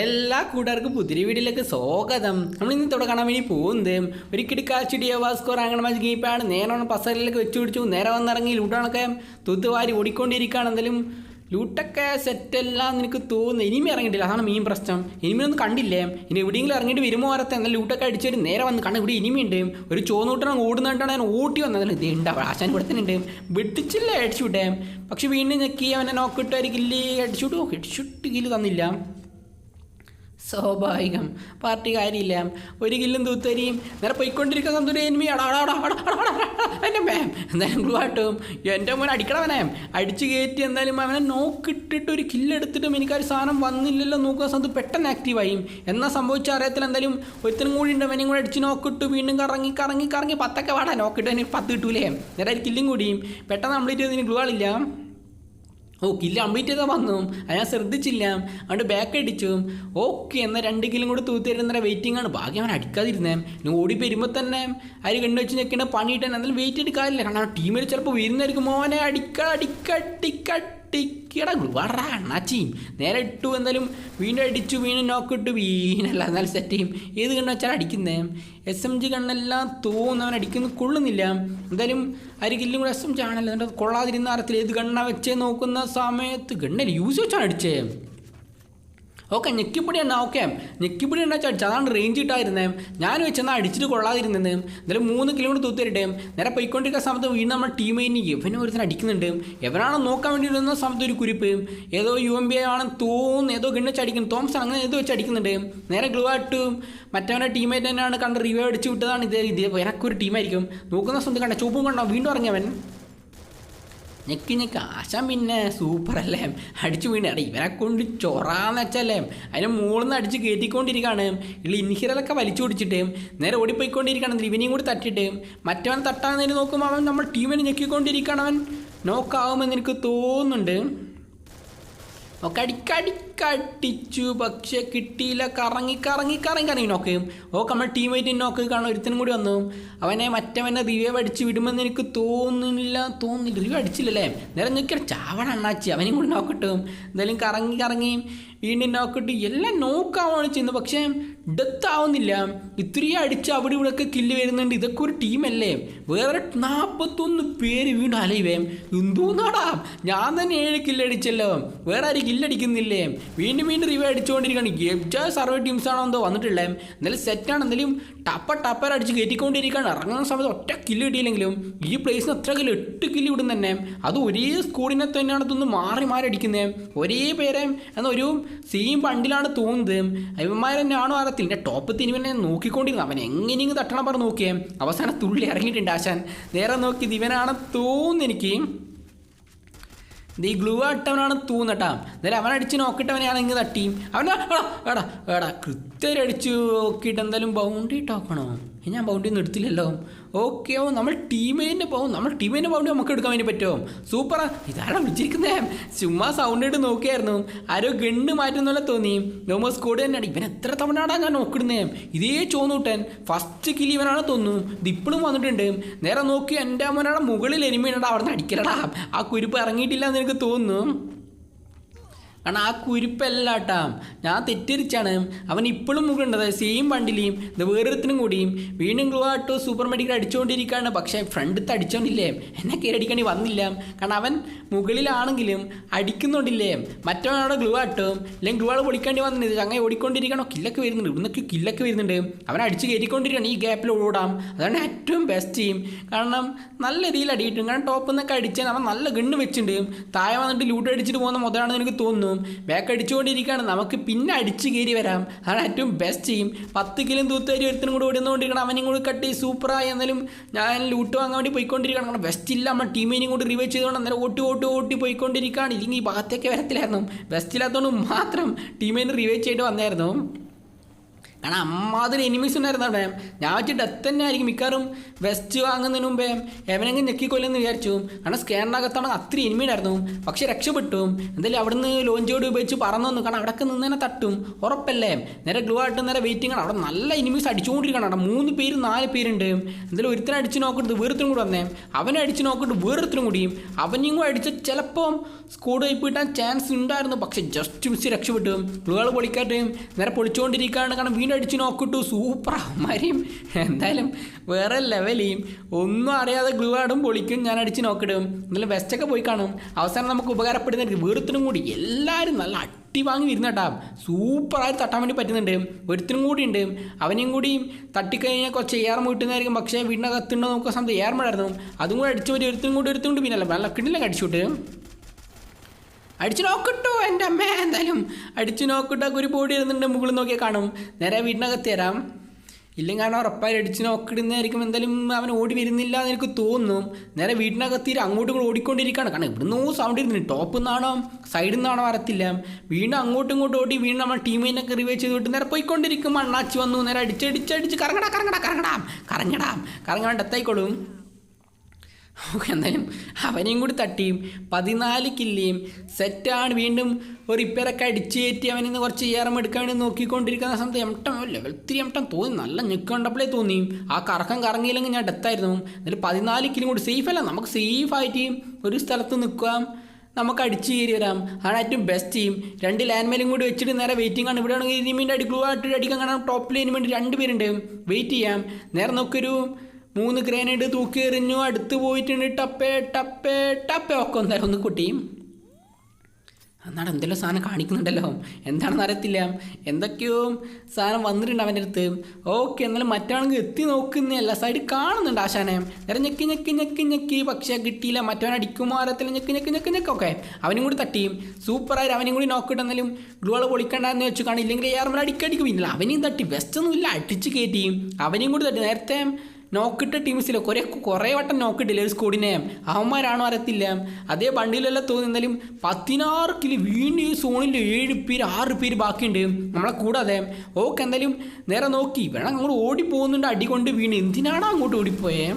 എല്ലാ കൂട്ടുകാർക്കും പുതിരി വീട്ടിലേക്ക് സ്വാഗതം. നമ്മൾ ഇന്ന് ഇവിടെ കാണാൻ വേണ്ടി പോകുന്നത് ഒരു കിടക്കാച്ചി വാസ്കോർ അങ്ങനെ ഗീപ്പാണ് നേരെ പസലിലേക്ക് വെച്ചു പിടിച്ചു. നേരെ വന്നിറങ്ങി ലൂട്ടാണൊക്കെ തുത്തുവാരി ഓടിക്കൊണ്ടിരിക്കുകയാണ്. എന്തായാലും ലൂട്ടൊക്കെ സെറ്റെല്ലാം നിനക്ക് തോന്നുന്നു. ഇനിമി ഇറങ്ങിയിട്ടില്ല. അതാണ് മെയിൻ പ്രശ്നം. ഇനിമിയൊന്നും കണ്ടില്ലേ? ഇനി എവിടെയെങ്കിലും ഇറങ്ങിയിട്ട് വരുമോ വരത്തെ എന്നാൽ ലൂട്ടൊക്കെ അടിച്ചിട്ട് നേരെ വന്ന് കണ്ട് ഇവിടെ ഇനിമിയുണ്ട് ഒരു ചോന്നൂട്ടണം ഓടുന്നിട്ടാണ് ഞാൻ ഓട്ടി വന്നത്. ഇത് ഉണ്ട്. ആശാൻ ഇവിടെ തന്നെ ഉണ്ട്. വെട്ടിച്ചില്ല? അടിച്ചു വിട്ടേ പക്ഷെ വീണ്ടും ഞെക്കി. അവനെ നോക്കിട്ട് ഒരു കില്ല് അടിച്ചുവിട്ടു ഹെഡ്ഷൂട്ട് കില്ല് തന്നില്ല. സ്വാഭാവികം. പാർട്ടി കാര്യമില്ല. ഒരു കില്ലും തൂത്തരിയും നേരെ പോയിക്കൊണ്ടിരിക്കുന്ന എന്തൊരു എന്റെ മാം എന്തായാലും ഗ്ലൂവാട്ടും എന്റെ മോൻ അടിക്കണവനെ. അടിച്ച് കയറ്റി എന്തായാലും അവനെ നോക്കിട്ടിട്ട് ഒരു കില്ലെടുത്തിട്ടും എനിക്കൊരു സാധനം വന്നില്ലല്ലോ നോക്കുന്ന സമയത്ത് പെട്ടെന്ന് ആക്റ്റീവായി എന്നാ സംഭവിച്ച അറിയത്തില്ല. എന്തായാലും ഒരുത്തനും കൂടി ഉണ്ട്. അവനെയും കൂടെ അടിച്ച് നോക്കിട്ട് വീണ്ടും കറങ്ങി കറങ്ങി കറങ്ങി പത്തൊക്കെ വാടാ. നോക്കിട്ട് എനിക്ക് പത്ത് കിട്ടൂലേ? നേരെ ഒരു കില്ലും കൂടിയും. പെട്ടെന്ന് കംപ്ലീറ്റ് ചെയ്തതിന് ഗ്ലൂ ആളില്ല. ഓ കില്ല കംപ്ലീറ്റ് ചെയ്താൽ വന്നു? അത് ഞാൻ ശ്രദ്ധിച്ചില്ല. അതുകൊണ്ട് ബാക്ക് അടിച്ചു. ഓക്കെ എന്നാൽ രണ്ട് കിലും കൂടെ തൂത്തി തരുന്ന വെയിറ്റിംഗ് ആണ്. ഭാഗ്യം അവൻ അടിക്കാതിരുന്നേ. ഇനി ഓടി വരുമ്പോൾ തന്നെ ആര് കണ്ടു വെച്ച് നിൽക്കേണ്ട പണിയിട്ട് എന്നാലും വെയിറ്റ് എടുക്കാറില്ല. കാരണം ടീമിൽ ചിലപ്പോൾ വരുന്നതായിരിക്കും. മോനെ അടിക്ക അടിക്കടിക്കടിക്കട വാടാ അണ്ണാച്ചിയും നേരെ ഇട്ടു എന്നാലും വീണ്ടും അടിച്ചു വീണ്ടും നോക്കിട്ടു വീണല്ല. എന്നാലും സെറ്റ് ചെയ്യും. ഏത് കണ്ണു വെച്ചാൽ അടിക്കുന്നേ? എസ് എം ജി കണ്ണെല്ലാം തോന്നുന്നു അവൻ അടിക്കുന്നു കൊള്ളുന്നില്ല. എന്തായാലും അരികില്ലും കൂടെ എസ് എം ജി ആണല്ലോ. എന്നിട്ട് കൊള്ളാതിരുന്ന അറത്തിൽ ഏത് ഗണ്ണ വെച്ചേ നോക്കുന്ന സമയത്ത്? ഗണ്ണല്ല യൂസ് വെച്ചാണ് അടിച്ചേ. ഓക്കെ ഞെക്കിപ്പൊടി എണ്ണ ഓക്കെ. ഞെക്കിപ്പൊടി എണ്ണ അടിച്ചു അതാണ് റേഞ്ച് ഇട്ടായിരുന്നേ. ഞാൻ വെച്ചെന്നാൽ അടിച്ചിട്ട് കൊള്ളാതിരുന്നത്. എന്നാലും മൂന്ന് കിലോമീറ്റർ തൂത്തിരട്ടെ നേരെ പോയിക്കൊണ്ടിരിക്കുന്ന സമയത്ത് വീണ്ടും നമ്മുടെ ടീമേറ്റിന് ഇവനെ ഒരുത്തിന് അടിക്കുന്നുണ്ട്. എവനാണോ നോക്കാൻ വേണ്ടി വരുന്ന സമയത്ത് ഒരു കുരിപ്പ്. ഏതോ യു എം ബി ആണെന്ന് തോന്നുന്നു ഏതോ ഗണ്ണ് വെച്ച് അടിക്കുന്നു. തോമസ് അങ്ങനെ ഏതോ വെച്ച് അടിക്കുന്നുണ്ട്. നേരെ ഗ്ലൂ ആയിട്ട് മറ്റവന്റെ ടീമേറ്റ് തന്നെയാണ് കണ്ട് റിവ്യൂ അടിച്ച് വിട്ടതാണ് ഇത്. ഇത് എനക്കൊരു ടീമായിരിക്കും നോക്കുന്ന സമയത്ത് കണ്ട ചൂപ്പും കണ്ടോ? വീണ്ടും ഇറങ്ങിയവൻ ഞെക്കി ഞെക്കി ആശാൻ പിന്നെ സൂപ്പർ അല്ലേ? അടിച്ചു വീണ്. എടാ ഇവനെ കൊണ്ട് ചൊറാന്ന് വെച്ചല്ലേ? അതിനെ മുകളിൽ നിന്ന് അടിച്ച് കയറ്റിക്കൊണ്ടിരിക്കുകയാണ് ഇളി ഇൻഹിറലൊക്കെ വലിച്ചു പിടിച്ചിട്ട് നേരെ ഓടിപ്പോയിക്കൊണ്ടിരിക്കുകയാണ് ഇവനെയും കൂടി തട്ടിട്ട് മറ്റവൻ തട്ടാന്നതിന് നോക്കുമ്പോൾ അവൻ നമ്മൾ ടീമിനെ ഞെക്കിക്കൊണ്ടിരിക്കുകയാണ് അവൻ. നോക്കാവുമെന്ന് എനിക്ക് തോന്നുന്നുണ്ട്. ഒക്കെ അടിക്കടിക്കടിച്ചു പക്ഷെ കിട്ടിയില്ല. കറങ്ങി കറങ്ങി കറങ്ങി കറങ്ങി നോക്ക് ഓക്കെ നമ്മൾ ടീമേറ്റ് നോക്ക് കാണും. ഒരുത്തനും കൂടി വന്നു. അവനെ മറ്റവനെ റിവ്യൂ അടിച്ച് വിടുമെന്ന് എനിക്ക് തോന്നുന്നില്ല. തോന്നുന്നില്ല. റിവ്യൂ അടിച്ചില്ലല്ലേ നേരെ നിൽക്കണം ചാവണ അണ്ണാച്ചി. അവനെയും കൂടി നോക്കിട്ടും എന്തായാലും കറങ്ങി കറങ്ങി വീണ്ടും നോക്കിട്ട് എല്ലാം നോക്കാവാണ് ചെയ്യുന്നത്. പക്ഷേ ഡെത്ത് ആവുന്നില്ല. ഇത്രയും അടിച്ച് അവിടെ ഇവിടെയൊക്കെ കില്ല് വരുന്നുണ്ട്. ഇതൊക്കെ ഒരു ടീമല്ലേ വേറെ നാൽപ്പത്തൊന്ന് പേര് വീണ്ടും അലയുവേ എന്തോന്നാടാ? ഞാൻ തന്നെ ഏഴ് കില്ലടിച്ചല്ലോ വേറെ ആരും കില്ലടിക്കുന്നില്ലേ വീണ്ടും വീണ്ടും റിവ്യൂ അടിച്ചുകൊണ്ടിരിക്കുകയാണ്. ഗെബ്ജ സർവേ ടീംസാണോ എന്തോ വന്നിട്ടുള്ളത് എന്നാലും സെറ്റാണ് എന്തെങ്കിലും ടപ്പ ടപ്പർ അടിച്ച് കയറ്റിക്കൊണ്ടിരിക്കുകയാണ്. ഇറങ്ങുന്ന സമയത്ത് ഒറ്റ കില്ല് കിട്ടിയില്ലെങ്കിലും ഈ പ്ലേസിന് എത്ര കില്ല് എട്ട് കില്ല് ഇടും തന്നെ. അത് ഒരേ സ്കൂളിനെ തന്നെയാണ് ഇതൊന്ന് മാറി മാറി അടിക്കുന്നത് ഒരേ പേരെ എന്ന ഒരു സെയിം ബണ്ടിലാണ് തോന്നുന്നത്. ഇവന്മാർ തന്നെയാണോ അറിയത്തില്ല എന്റെ ടോപ്പ് തിരുവനെ നോക്കിക്കൊണ്ടിരുന്നു. അവൻ എങ്ങനെയെങ്കിലും തട്ടണം പറഞ്ഞ് നോക്കിയേ. അവസാനം തുള്ളി ഇറങ്ങിയിട്ടുണ്ട് ആശാൻ. നേരെ നോക്കി ഇവനാണ് തോന്നുന്നു എനിക്ക്. ഈ ഗ്ലൂ ആട്ടവനാണ് തൂന്നട്ടാ. എന്നാലും അവൻ അടിച്ച് നോക്കിയിട്ടവനെയാണ് ഇങ്ങ് തട്ടിയും. അവനാ എടാ എടാ എടാ കൃത്യം അടിച്ച് നോക്കിയിട്ട് എന്തായാലും ബൗണ്ടറി ഇട്ടാക്കണോ ഞാൻ ബൗണ്ടറി ഒന്നും എടുത്തില്ലല്ലോ. ഓക്കെ ഓ നമ്മൾ ടീമേന്റെ പോകും നമ്മൾ ടീമേന്റെ ബൗണ്ടി നമുക്ക് എടുക്കാൻ വേണ്ടി പറ്റുമോ? സൂപ്പറാ ഇതാണ് വിളിച്ചിരിക്കുന്നേ? ചുമ്മാ സൗണ്ട് ഇട്ട് നോക്കിയായിരുന്നു. ആരോ ഗണ്ണ് പോലെ തോന്നി. നോമോ സ്കോഡ് തന്നെയാണ്. ഇവൻ എത്ര തവണയാണ് ഞാൻ നോക്കിടുന്നേ? ഇതേ ചോന്നൂട്ടൻ. ഫസ്റ്റ് കിലി ഇവനാണ് തോന്നുന്നു. ഇത് ഇപ്പോഴും വന്നിട്ടുണ്ട്. നേരെ നോക്കി എന്റെ അമ്മനാടെ മുകളിൽ എനിമീനടാ അവിടെ നിന്ന് അടിക്കലടാ. ആ കുരുപ്പ് ഇറങ്ങിയിട്ടില്ല എന്ന് എനിക്ക് തോന്നുന്നു. കാരണം ആ കുരിപ്പല്ല കേട്ടാ ഞാൻ തെറ്റിരിച്ചാണ് അവൻ ഇപ്പോഴും മുകളുണ്ട് അതായത് സെയിം വണ്ടിലെയും ഇത് വേറൊരുത്തിനും കൂടിയും. വീണ്ടും ഗ്ലൂ ആട്ടോ സൂപ്പർ മെഡിക്കൽ അടിച്ചുകൊണ്ടിരിക്കുകയാണ് പക്ഷേ ഫ്രണ്ടത്ത് അടിച്ചോണ്ടില്ലേ? എന്നെ കയറിയടിക്കണി വന്നില്ല. കാരണം അവൻ മുകളിലാണെങ്കിലും അടിക്കുന്നുണ്ടില്ലേ? മറ്റവനവിടെ ഗ്ലൂ ആട്ടും. അല്ലെങ്കിൽ ഗ്ലൂ ആൾ പൊളിക്കേണ്ടി വന്നിട്ട് അങ്ങനെ ഓടിക്കൊണ്ടിരിക്കണോ? കില്ലൊക്കെ വരുന്നുണ്ട്. ഇവിടുന്നൊക്കെ കില്ലൊക്കെ വരുന്നുണ്ട്. അവൻ അടിച്ച് കയറ്റിക്കൊണ്ടിരിക്കുകയാണ്. ഈ ഗ്യാപ്പിൽ ഓടാം. അതാണ് ഏറ്റവും ബെസ്റ്റ് ചെയ്യും കാരണം നല്ല രീതിയിൽ അടിയിട്ടും കാരണം ടോപ്പിൽ നിന്നൊക്കെ അടിച്ചാൽ അവൻ നല്ല ഗണ്ണ് വെച്ചിട്ടുണ്ട്. താഴെ വന്നിട്ട് ലൂട്ട് അടിച്ചിട്ട് പോകുന്ന മുതലാണെന്ന് എനിക്ക് തോന്നുന്നു. ബാക്ക് അടിച്ചുകൊണ്ടിരിക്കുകയാണ്. നമുക്ക് പിന്നെ അടിച്ച് കയറി വരാം. അതാണ് ഏറ്റവും ബെസ്റ്റ് ചെയ്യും പത്ത് കിലും തൂത്തുകാരി ഒരുത്തിനും കൂടെ ഓടുന്നുകൊണ്ടിരിക്കണം അവനും കൂടി കട്ടി സൂപ്പറായി എന്നാലും ഞാൻ ലൂട്ട് വാങ്ങാൻ വേണ്ടി പോയിക്കൊണ്ടിരിക്കുകയാണ്. കാരണം ബെസ്റ്റ് ഇല്ല. നമ്മൾ ടീമിനെയും കൂടി റിവൈവ് ചെയ്തുകൊണ്ട് അന്നേരം ഓട്ടി ഓട്ടി ഓട്ടി പോയിക്കൊണ്ടിരിക്കുകയാണ്. ഇല്ലെങ്കിൽ ഈ ഭാഗത്തേക്ക് വരത്തില്ലായിരുന്നു. ബെസ്റ്റ് ഇല്ലാത്തതുകൊണ്ട് മാത്രം ടീമിനെ റിവൈവ് ചെയ്തിട്ട് വന്നായിരുന്നു. കാരണം അമ്മാതിരി എനിമീസ് ഉണ്ടായിരുന്നു അവിടെ? ഞാൻ വെച്ച് ഡെത്ത് തന്നെ ആയിരിക്കും മിക്കവാറും വെസ്റ്റ് വാങ്ങുന്നതിന് മുമ്പേ എവനെങ്കിലും ഞെക്കിക്കൊല്ലെന്ന് വിചാരിച്ചു. കാരണം സ്കാനറിനകത്താണ് അത്ര എനിമി ഉണ്ടായിരുന്നു. പക്ഷെ രക്ഷപ്പെട്ടു. എന്തായാലും അവിടുന്ന് ലോഞ്ചോട് ഉപയോഗിച്ച് പറന്നു വന്നു. കാരണം അവിടെയൊക്കെ നിന്ന് തന്നെ തട്ടും. ഉറപ്പല്ലേ? നേരെ ഗ്ലൂ ആയിട്ട് നേരെ വെയിറ്റിംഗ് ആണ്. അവിടെ നല്ല എനിമീസ് അടിച്ചുകൊണ്ടിരിക്കണം അവിടെ മൂന്ന് പേര് നാല് പേരുണ്ട്. എന്തായാലും ഒരുത്തനെ അടിച്ച് നോക്കിട്ട് വേറൊരുത്തരും കൂടി വന്നേ. അവനെ അടിച്ച് നോക്കിട്ട് വേറൊരുത്തരും കൂടി. അവനെയും കൂടെ അടിച്ച് ചിലപ്പം സ്കൂഡ് വൈപ്പ് കിട്ടാൻ ചാൻസ് ഉണ്ടായിരുന്നു. പക്ഷെ ജസ്റ്റ് മിസ് രക്ഷപ്പെട്ടു. ഗ്ലൂകൾ പൊളിക്കാട്ട് നേരെ പൊളിച്ചുകൊണ്ടിരിക്കുകയാണ് കാരണം വീണ്ടും അടിച്ച് നോക്കിട്ടു സൂപ്പർ അവന്മാരെയും എന്തായാലും വേറെ ലെവലെയും ഒന്നും അറിയാതെ ഗ്ലൂ ആടും പൊളിക്കും. ഞാൻ അടിച്ച് നോക്കിടും എന്നാലും വെസ്റ്റൊക്കെ പോയി കാണും. അവസാനം നമുക്ക് ഉപകാരപ്പെടുന്ന വീടത്തിനും കൂടി. എല്ലാവരും നല്ല അട്ടി വാങ്ങി വരുന്ന കേട്ടാ. സൂപ്പറായി തട്ടാൻ വേണ്ടി പറ്റുന്നുണ്ട്. ഒരുത്തിനും കൂടി ഉണ്ട്. അവനെയും കൂടി തട്ടിക്കഴിഞ്ഞാൽ കുറച്ച് ഏറെ വീട്ടുന്നതായിരിക്കും പക്ഷേ വീടിനകത്തുണ്ടോ നോക്കുക സമയത്ത് ഏർമടായിരുന്നു അതും കൂടി അടിച്ചു ഒരു ഒരുത്തിനും കൂടി ഒരുത്തിനും കൂടി പിന്നല്ല? നല്ല കിണ്ണിലൊക്കെ അടിച്ചു അടിച്ചുവിട്ട് അടിച്ചു നോക്കട്ടോ എന്റെ അമ്മ എന്തായാലും അടിച്ചു നോക്കട്ടോ. ഒരു പൊടി ഇരുന്നുണ്ട് മുകളിൽ നോക്കിയാൽ കാണും. നേരെ വീടിനകത്ത് തരാം ഇല്ലെങ്കിൽ കാരണം ഉറപ്പായി അടിച്ചു നോക്കിടുന്നതായിരിക്കും. എന്തായാലും അവൻ ഓടി വരുന്നില്ല എന്ന് എനിക്ക് തോന്നും. നേരെ വീടിനകത്ത് അങ്ങോട്ടും ഇങ്ങോട്ടും ഓടിക്കൊണ്ടിരിക്കുകയാണ്. കാരണം ഇവിടുന്ന് സൗണ്ട് ഇരുന്നു ടോപ്പിൽ നിന്നാണോ സൈഡിൽ നിന്നാണോ അറിയത്തില്ല വീണ്ടും അങ്ങോട്ടും ഇങ്ങോട്ടും ഓടി വീണ്ടും നമ്മൾ ടീമിനെ റിവൈവ് ചെയ്ത് വിട്ട് നേരെ പോയിക്കൊണ്ടിരിക്കും. അണ്ണാച്ചി വന്നു. നേരെ അടിച്ചടിച്ചടിച്ച് കറങ്ങടാ കറങ്ങടാ കറങ്ങടാം. കറങ്ങടാം കറങ്ങാണ്ട് എത്തായിക്കോളും എന്തായാലും അവനെയും കൂടി തട്ടിയും പതിനാല് കില്ലിയും സെറ്റാണ് വീണ്ടും ഒരു ഇപ്പറൊക്കെ അടിച്ചു കയറ്റി അവനിന്ന് നിന്ന് കുറച്ച് ഏറം എടുക്കാൻ വേണ്ടി നോക്കിക്കൊണ്ടിരിക്കുന്ന സമയത്ത് എംട്ടം ലെവൽ ത്രീ എംട്ടം തോന്നി. നല്ല ഞെക്കണ്ടപ്പോഴേ തോന്നി. ആ കറക്കം കറങ്ങിയില്ലെങ്കിൽ ഞാൻ ഡെത്തായിരുന്നു എന്നാലും പതിനാല് കിലും കൂടി സേഫ് അല്ല. നമുക്ക് സേഫ് ആയിട്ട് ഒരു സ്ഥലത്ത് നിൽക്കാം. നമുക്ക് അടിച്ചു കയറി വരാം. അതാണ് ഏറ്റവും ബെസ്റ്റ് ടീം രണ്ട് ലാൻഡ് മേലും കൂടി വെച്ചിട്ട് നേരെ വെയിറ്റിംഗ് ആണ്. ഇവിടെ ആണെങ്കിൽ ഇനിമീന്റെ അടി ഗ്ലൂ ആയിട്ട് അടിക്കാൻ കാണാം ടോപ്പിൽ ഇനിമീന്റെ രണ്ട് പേരുണ്ട്. വെയിറ്റ് ചെയ്യാം. നേരെ നോക്കൊരു മൂന്ന് ഗ്രാനേഡ് തൂക്കി എറിഞ്ഞു അടുത്ത് പോയിട്ടുണ്ട് ടപ്പേ ടപ്പേ ടപ്പേ. ഒക്കെ എന്തായാലും ഒന്ന് കുട്ടിയും. എന്നാണ് എന്തെല്ലാം സാധനം കാണിക്കുന്നുണ്ടല്ലോ. എന്താണെന്ന് അറിയത്തില്ല. എന്തൊക്കെയോ സാധനം വന്നിട്ടുണ്ട് അവന്റെ അടുത്ത്. ഓക്കെ എന്നാലും മറ്റാണെങ്കിൽ എത്തി നോക്കുന്നില്ല സൈഡ് കാണുന്നുണ്ട് ആശാനെ. നേരെ ഞെക്കി ഞെക്കി ഞെക്കി ഞെക്കി. പക്ഷേ കിട്ടിയില്ല. മറ്റവൻ അടിക്കുമോ അറിയത്തില്ല ഞെക്കി ഞെക്കി ഞെക്കി ഞെക്കൊക്കെ അവനും കൂടി തട്ടിയും. സൂപ്പറായി അവനും കൂടി നോക്കിയിട്ട് എന്നാലും ഗ്ലൂൾ പൊളിക്കണ്ടെന്ന് വെച്ച് കാണില്ലെങ്കിൽ ഏറെ അടിക്കടിക്കും. ഇല്ല അവനെയും തട്ടി. വെസ്റ്റ് ഒന്നും ഇല്ല അടിച്ച് കയറ്റിയും അവനെയും കൂടി തട്ടി. നേരത്തെ നോക്കിട്ട ടീംസിൽ കുറേ കുറേ വട്ടം നോക്കിട്ടില്ല ഒരു സ്കോഡിനെ അവന്മാരാണോ അറിയത്തില്ല. അതേ വണ്ടിയിലെല്ലാം തോന്നുന്നാലും പതിനാറ് കിലോ വീണ്ടും ഈ സോണിൽ ഏഴ് പേര് ആറ് പേര് ബാക്കിയുണ്ട്. നമ്മളെ കൂടാതെ ഓക്കെ എന്തായാലും നേരെ നോക്കി. വേണം അങ്ങോട്ട് ഓടി പോകുന്നുണ്ട് അടി കൊണ്ട് വീണ്. എന്തിനാണോ അങ്ങോട്ട് ഓടിപ്പോയേ?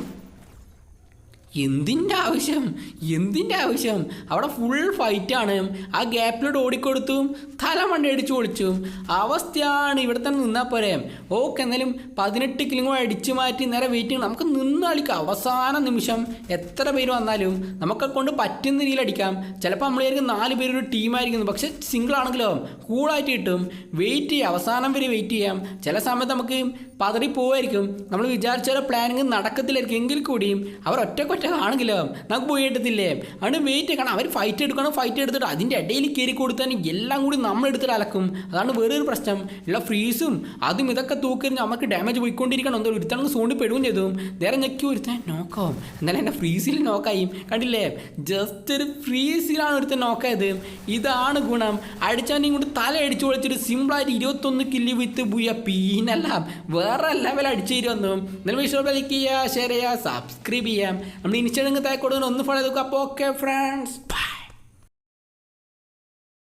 എന്തിന്റെ ആവശ്യം? എന്തിന്റെ ആവശ്യം? അവിടെ ഫുൾ ഫൈറ്റാണ് ആ ഗ്യാപ്പിലോട്ട് ഓടിക്കൊടുത്തു. തല മണ്ട അടിച്ചു പൊളിച്ചു. അവസ്ഥയാണ് ഇവിടെ തന്നെ നിന്നാൽ പോരെ. ഓക്കെ എന്നാലും പതിനെട്ട് കിലും അടിച്ചു മാറ്റി നേരെ വെയിറ്റ് ചെയ്യണം. നമുക്ക് നിന്ന് കളിക്കാം. അവസാന നിമിഷം എത്ര പേര് വന്നാലും നമുക്കെ കൊണ്ട് പറ്റുന്ന രീതിയിൽ അടിക്കാം. ചിലപ്പോൾ നമ്മളായിരിക്കും നാല് പേരൊരു ടീമായിരിക്കുന്നു പക്ഷെ സിംഗിൾ ആണെങ്കിലോ കൂളായിട്ട് കിട്ടും. വെയിറ്റ് ചെയ്യാം. അവസാനം വരെ വെയിറ്റ് ചെയ്യാം. ചില സമയത്ത് നമുക്ക് പതറി പോവായിരിക്കും. നമ്മൾ വിചാരിച്ച പോലെ പ്ലാനിങ് നടക്കത്തില്ലായിരിക്കും. എങ്കിൽ കൂടിയും അവർ ഒറ്റക്കൊറ്റ ആണെങ്കിലോ? നമുക്ക് പോയി എടുത്തില്ലേ? അവിടെ വെയിറ്റ് ആക്കണം അവർ ഫൈറ്റ് എടുക്കണം ഫൈറ്റ് എടുത്തിട്ട് അതിന്റെ ഇടയിൽ കയറി കൊടുത്താൽ എല്ലാം കൂടി നമ്മൾ എടുത്തിട്ട് അലക്കും. അതാണ് വേറൊരു പ്രശ്നം. ഉള്ള ഫ്രീസും അതും ഇതൊക്കെ തൂക്കറിഞ്ഞ് നമുക്ക് ഡാമേജ് പോയിക്കൊണ്ടിരിക്കണം. എന്തോ ഒരുത്തണെങ്കിൽ സൂണ്ടി പെടുകയും ചെയ്തു. നേരെ ഞെക്കി ഒരുത്തൻ നോക്കാം. എന്നാലും എന്റെ ഫ്രീസിൽ നോക്കായി. കണ്ടില്ലേ? ജസ്റ്റ് ഒരു ഫ്രീസിലാണ് ഒരുത്തൻ നോക്കായത്. ഇതാണ് ഗുണം. അടിച്ചാൽ ഇങ്ങോട്ട് തല അടിച്ചു പൊളിച്ചിട്ട് സിമ്പിളായിട്ട് ഇരുപത്തൊന്ന് കില്ലി വിത്ത് ബുയ പീനല്ല. വേറെ ലെവൽ അടിച്ചു തരുമെന്നും. എന്നാലും വിഷയം ലൈക്ക് ചെയ്യുക ഷെയർ ചെയ്യുക. സബ്സ്ക്രൈബ് ചെയ്യാം. നമ്മൾ ഇൻസ്റ്റാഗ്രാം താഴെ ഒന്ന് ഫോളോ ചെയ്ത് അപ്പോൾ ഓക്കെ ഫ്രണ്ട്സ്